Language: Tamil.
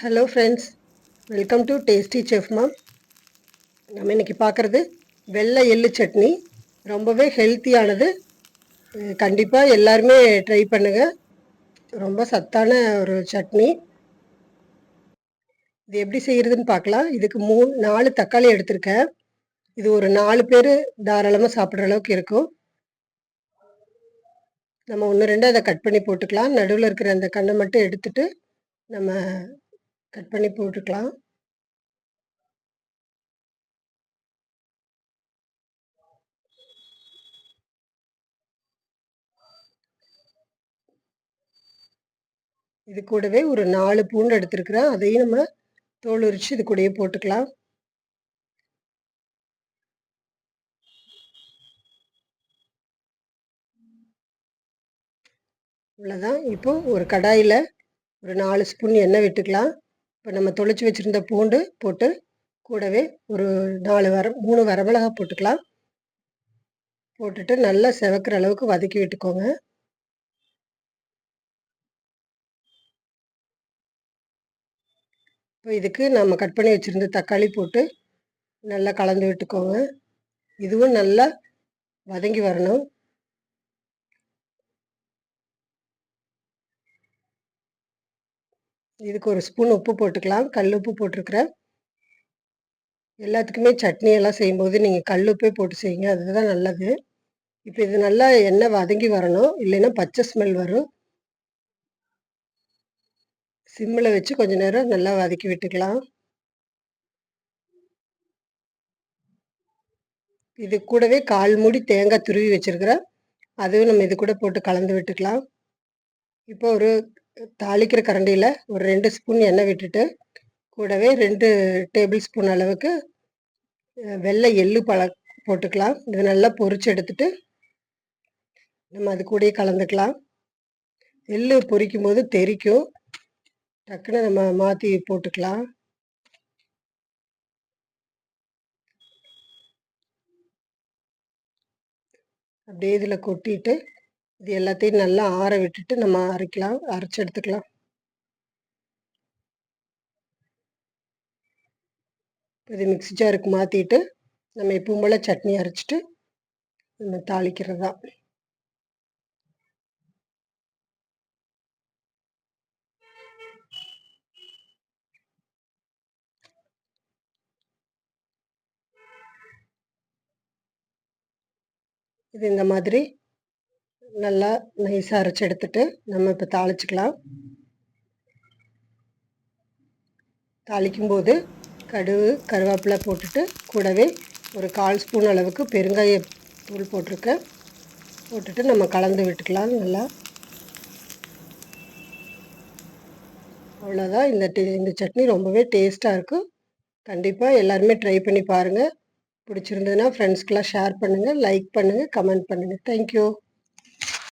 Hello friends welcome to tasty chef mom நம்ம இன்றைக்கி பார்க்குறது வெள்ளை எள்ளு சட்னி. ரொம்பவே ஹெல்த்தியானது கண்டிப்பாக எல்லாருமே ட்ரை பண்ணுங்கள் ரொம்ப சத்தான ஒரு சட்னி. இது எப்படி செய்கிறதுன்னு பார்க்கலாம். இதுக்கு மூணு நாலு தக்காளி எடுத்திருக்கேன். இது ஒரு நாலு பேர் தாராளமாக சாப்பிட்ற அளவுக்கு இருக்கும். நம்ம ஒன்று ரெண்டு அதை கட் பண்ணி போட்டுக்கலாம். நடுவில் இருக்கிற அந்த கண்ணை மட்டும் எடுத்துட்டு நம்ம கட் பண்ணி போட்டுக்கலாம். இது கூடவே ஒரு நாலு பூண்டு எடுத்துருக்குறேன். அதையும் நம்ம தோல் உரிச்சு இது கூடயே போட்டுக்கலாம். இவ்வளோதான் இப்போ ஒரு கடாயில் ஒரு நாலு ஸ்பூன் எண்ணெய் விட்டுக்கலாம். இப்போ நம்ம தொளிச்சு வச்சுருந்த பூண்டு போட்டு கூடவே ஒரு நாலு வர மூணு வரமிளகா போட்டுக்கலாம். போட்டுட்டு நல்லா செவக்கிற அளவுக்கு வதக்கி விட்டுக்கோங்க. இப்போ இதுக்கு நம்ம கட் பண்ணி வச்சுருந்த தக்காளி போட்டு நல்லா கலந்து விட்டுக்கோங்க. இதுவும் நல்லா வதங்கி வரணும். இதுக்கு ஒரு ஸ்பூன் உப்பு போட்டுக்கலாம். கல் உப்பு போட்டிருக்கிறேன். எல்லாத்துக்குமே சட்னி எல்லாம் செய்யும்போது நீங்கள் கல் உப்பே போட்டு செய்யுங்க. அதுதான் நல்லது. இப்போ இது நல்லா எண்ணெய் வதங்கி வரணும். இல்லைன்னா பச்சை ஸ்மெல் வரும். சிம்மில் வச்சு கொஞ்ச நேரம் நல்லா வதக்கி விட்டுக்கலாம். இது கூடவே கால் மூடி தேங்காய் துருவி வச்சுருக்கிறேன். அதுவும் நம்ம இது கூட போட்டு கலந்து விட்டுக்கலாம். இப்போ ஒரு தாளிக்கிற கரண்டியில் ஒரு ரெண்டு ஸ்பூன் எண்ணெய் விட்டுட்டு கூடவே ரெண்டு டேபிள் ஸ்பூன் அளவுக்கு வெள்ளை எள்ளு பழ போட்டுக்கலாம். இது நல்லா பொரிச்சு எடுத்துட்டு நம்ம அது கூடயே கலந்துக்கலாம். எள்ளு பொரிக்கும் போது தெரிக்கும். டக்குன்னு நம்ம மாற்றி போட்டுக்கலாம். அப்படியே இதில் கொட்டிட்டு இது எல்லாத்தையும் நல்லா ஆற விட்டுட்டு நம்ம அரைக்கலாம் அரைச்சி எடுத்துக்கலாம். இது மிக்ஸி ஜாருக்கு மாற்றிட்டு நம்ம எப்பவும் போல் சட்னி அரைச்சிட்டு நம்ம தாளிக்கிறதா. இது இந்த மாதிரி. நல்லா நைஸாக அரைச்சி எடுத்துட்டு நம்ம இப்போ தாளிச்சிக்கலாம். தாளிக்கும்போது கடுகு கருவேப்பிலை போட்டுட்டு கூடவே ஒரு கால் ஸ்பூன் அளவுக்கு பெருங்காய தூள் போட்டிருக்கேன். போட்டுட்டு நம்ம கலந்து விட்டுக்கலாம் நல்லா. அவ்வளோதான் இந்த டே இந்த சட்னி ரொம்பவே டேஸ்ட்டாக இருக்கும் கண்டிப்பாக எல்லாருமே ட்ரை பண்ணி பாருங்கள் பிடிச்சிருந்ததுன்னா ஃப்ரெண்ட்ஸ்க்கெலாம் ஷேர் பண்ணுங்கள் லைக் பண்ணுங்கள் கமெண்ட் பண்ணுங்கள் தேங்க்யூ